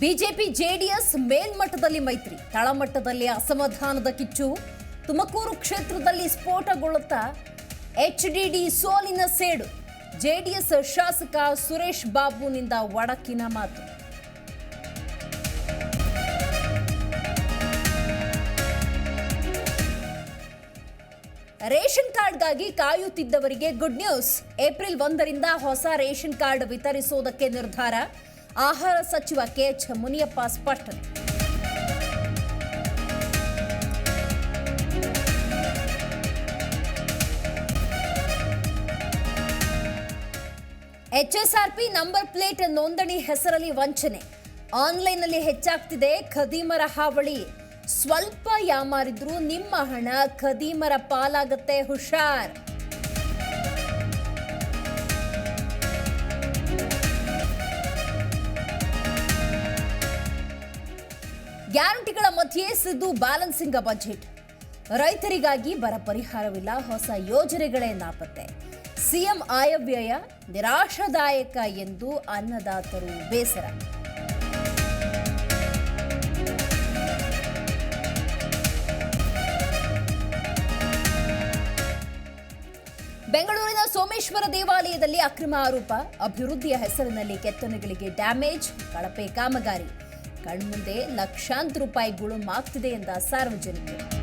BJP JDS ಮೇಲ್ಮಟ್ಟದಲ್ಲಿ ಮೈತ್ರಿ, ತಳಮಟ್ಟದಲ್ಲಿ ಅಸಮಾಧಾನದ ಕಿಚ್ಚು, ತುಮಕೂರು ಕ್ಷೇತ್ರದಲ್ಲಿ ಸ್ಫೋಟಗೊಳ್ಳುತ್ತಾ ಎಚ್ಡಿಡಿ ಸೋಲಿನ ಸೇಡು, ಜೆಡಿಎಸ್ ಶಾಸಕ ಸುರೇಶ್ ಬಾಬುನಿಂದ ಒಡಕಿನ ಮಾತು. ರೇಷನ್ ಕಾರ್ಡ್ಗಾಗಿ ಕಾಯುತ್ತಿದ್ದವರಿಗೆ ಗುಡ್ ನ್ಯೂಸ್. ಏಪ್ರಿಲ್ ಒಂದರಿಂದ ಹೊಸ ರೇಷನ್ ಕಾರ್ಡ್ ವಿತರಿಸುವುದಕ್ಕೆ ನಿರ್ಧಾರ. ಆಹಾರ ಸಚಿವ ಕೆಎಚ್ ಮುನಿಯಪ್ಪ ಸ್ಪಷ್ಟನೆ. ಎಚ್ಎಸ್ಆರ್ಪಿ ನಂಬರ್ ಪ್ಲೇಟ್ ನೋಂದಣಿ ಹೆಸರಲ್ಲಿ ವಂಚನೆ. ಆನ್ಲೈನ್ನಲ್ಲಿ ಹೆಚ್ಚಾಗ್ತಿದೆ ಖದೀಮರ ಹಾವಳಿ. ಸ್ವಲ್ಪ ಯಾಮಾರಿದ್ರು ನಿಮ್ಮ ಹಣ ಖದೀಮರ ಪಾಲಾಗತ್ತೆ ಹುಷಾರ್. ಗ್ಯಾರಂಟಿಗಳ ಮಧ್ಯೆ ಸಿದ್ದು ಬ್ಯಾಲೆನ್ಸಿಂಗ್ ಬಜೆಟ್. ರೈತರಿಗಾಗಿ ಬರ ಪರಿಹಾರವಿಲ್ಲ, ಹೊಸ ಯೋಜನೆಗಳೇ ನಾಪತ್ತೆ. ಸಿಎಂ ಆಯವ್ಯಯ ನಿರಾಶಾದಾಯಕ ಎಂದು ಅನ್ನದಾತರು ಬೇಸರ. ಬೆಂಗಳೂರಿನ ಸೋಮೇಶ್ವರ ದೇವಾಲಯದಲ್ಲಿ ಅಕ್ರಮ ಆರೋಪ, ಅಭಿವೃದ್ಧಿಯ ಹೆಸರಿನಲ್ಲಿ ಕೆತ್ತನೆಗಳಿಗೆ ಡ್ಯಾಮೇಜ್, ಕಳಪೆ ಕಾಮಗಾರಿ. ಕಣ್ಮುಂದೆ ಲಕ್ಷಾಂತರ ರೂಪಾಯಿ ಗುಳುಮಾಗ್ತಿದೆ ಎಂದ ಸಾರ್ವಜನಿಕರು.